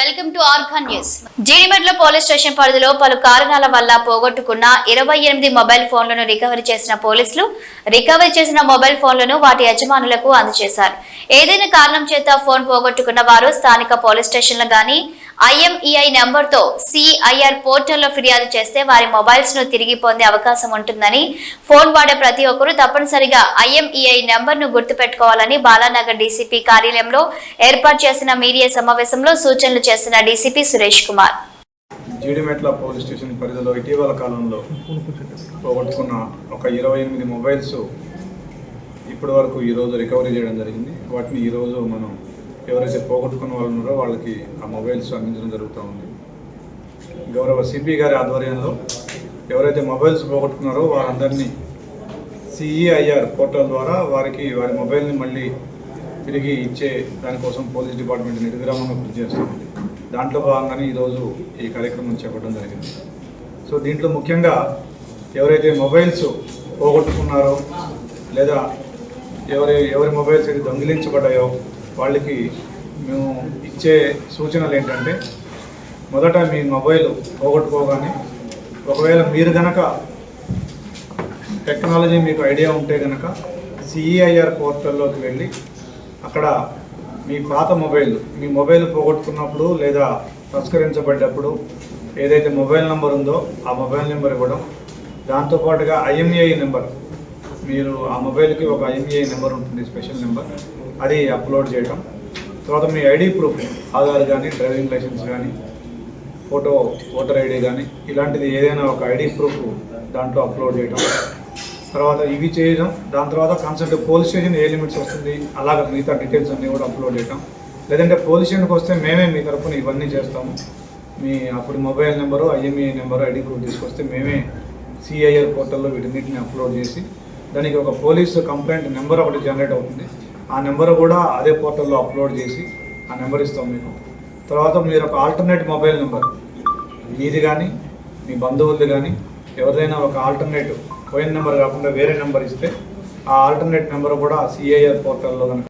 Welcome to organ news. Jeedimetla police station పరిధిలో పలు కారణాల వల్ల పోగొట్టుకున్న ఇరవై ఎనిమిది మొబైల్ ఫోన్లను రికవరీ చేసిన పోలీసులు రికవరీ చేసిన మొబైల్ ఫోన్లను వాటి యజమానులకు అందజేశారు. ఏదైనా కారణం చేత ఫోన్ పోగొట్టుకున్న వారు స్థానిక పోలీస్ స్టేషన్లు గాని ఐఎంఈఐ నెంబర్తో సిఐఆర్ పోర్టల్లో ఫిర్యాదు చేస్తే వారి మొబైల్స్ను తిరిగి పొందే అవకాశం ఉంటుందని ఫోన్ వాడే ప్రతి ఒక్కరూ తప్పనిసరిగా ఐఎంఈఐ నెంబర్ను గుర్తుపెట్టుకోవాలని బాలానగర్ డీసీపీ కార్యాలయంలో ఏర్పాటు చేసిన మీడియా సమావేశంలో సూచనలు చేసిన DCP Suresh Kumar. Jeedimetla police station పరిధిలో ఇటీవల కాలంలో పోగొట్టుకున్న ఒక ఇరవై ఎనిమిది మొబైల్స్ ఇప్పటి వరకు ఈరోజు రికవరీ చేయడం జరిగింది. వాటిని ఈరోజు మనం ఎవరైతే పోగొట్టుకున్న వాళ్ళు ఉన్నారో వాళ్ళకి ఆ మొబైల్స్ అందించడం జరుగుతూ ఉంది. గౌరవ సిపి గారి ఆధ్వర్యంలో ఎవరైతే మొబైల్స్ పోగొట్టుకున్నారో వారందరినీ సిఈఐఆర్ పోర్టల్ ద్వారా వారికి వారి మొబైల్ని మళ్ళీ తిరిగి ఇచ్చే దానికోసం పోలీస్ డిపార్ట్మెంట్ నిర్విరామంగా కృషి చేస్తుంది. దాంట్లో భాగంగానే ఈరోజు ఈ కార్యక్రమం చేపట్టడం జరిగింది. సో దీంట్లో ముఖ్యంగా ఎవరైతే మొబైల్స్ పోగొట్టుకున్నారో లేదా ఎవరి ఎవరి మొబైల్స్ అయితే దొంగిలించబడ్డాయో వాళ్ళకి మేము ఇచ్చే సూచనలు ఏంటంటే మొదట మీ మొబైల్ పోగొట్టుకోగానే ఒకవేళ మీరు గనక టెక్నాలజీ మీకు ఐడియా ఉంటే కనుక సిఈఐఆర్ పోర్టల్లోకి వెళ్ళి అక్కడ మీ పాత మొబైల్ మీ మొబైల్ పోగొట్టుకున్నప్పుడు లేదా తస్కరించబడ్డప్పుడు ఏదైతే మొబైల్ నెంబర్ ఉందో ఆ మొబైల్ నెంబర్ ఇవ్వడం దాంతోపాటుగా ఐఎంఏఐ నెంబర్ మీరు ఆ మొబైల్కి ఒక ఐబీఐ నెంబర్ ఉంటుంది స్పెషల్ నెంబర్. అది అప్లోడ్ చేయడం తర్వాత మీ ఐడి ప్రూఫ్ ఆధార్ కానీ డ్రైవింగ్ లైసెన్స్ కానీ ఫోటో ఓటర్ ఐడి కానీ ఇలాంటిది ఏదైనా ఒక ఐడి ప్రూఫ్ దాంట్లో అప్లోడ్ చేయడం తర్వాత ఇవి చేయడం దాని తర్వాత కన్సల్ట్ పోలీస్ స్టేషన్ ఏ లిమిట్స్ వస్తుంది అలాగ మిగతా డీటెయిల్స్ అన్నీ కూడా అప్లోడ్ చేయడం లేదంటే పోలీస్ స్టేషన్కి వస్తే మేమే మీ తరఫున ఇవన్నీ చేస్తాము. మీ అప్పుడు mobile number IMEI number ID proof తీసుకొస్తే మేమే సిఐఆర్ పోర్టల్లో వీటన్నిటిని అప్లోడ్ చేసి దానికి ఒక పోలీస్ కంప్లైంట్ నెంబర్ ఒకటి జనరేట్ అవుతుంది. ఆ నెంబర్ కూడా అదే పోర్టల్లో అప్లోడ్ చేసి ఆ నెంబర్ ఇస్తాం మీకు. తర్వాత మీరు ఒక ఆల్టర్నేట్ మొబైల్ నెంబర్ మీది కానీ మీ బంధువులది కానీ ఎవరిదైనా ఒక ఆల్టర్నేట్ పోయిన నెంబర్ కాకుండా వేరే నెంబర్ ఇస్తే ఆ ఆల్టర్నేట్ నెంబర్ కూడా సిఐఆర్ పోర్టల్లో కనుక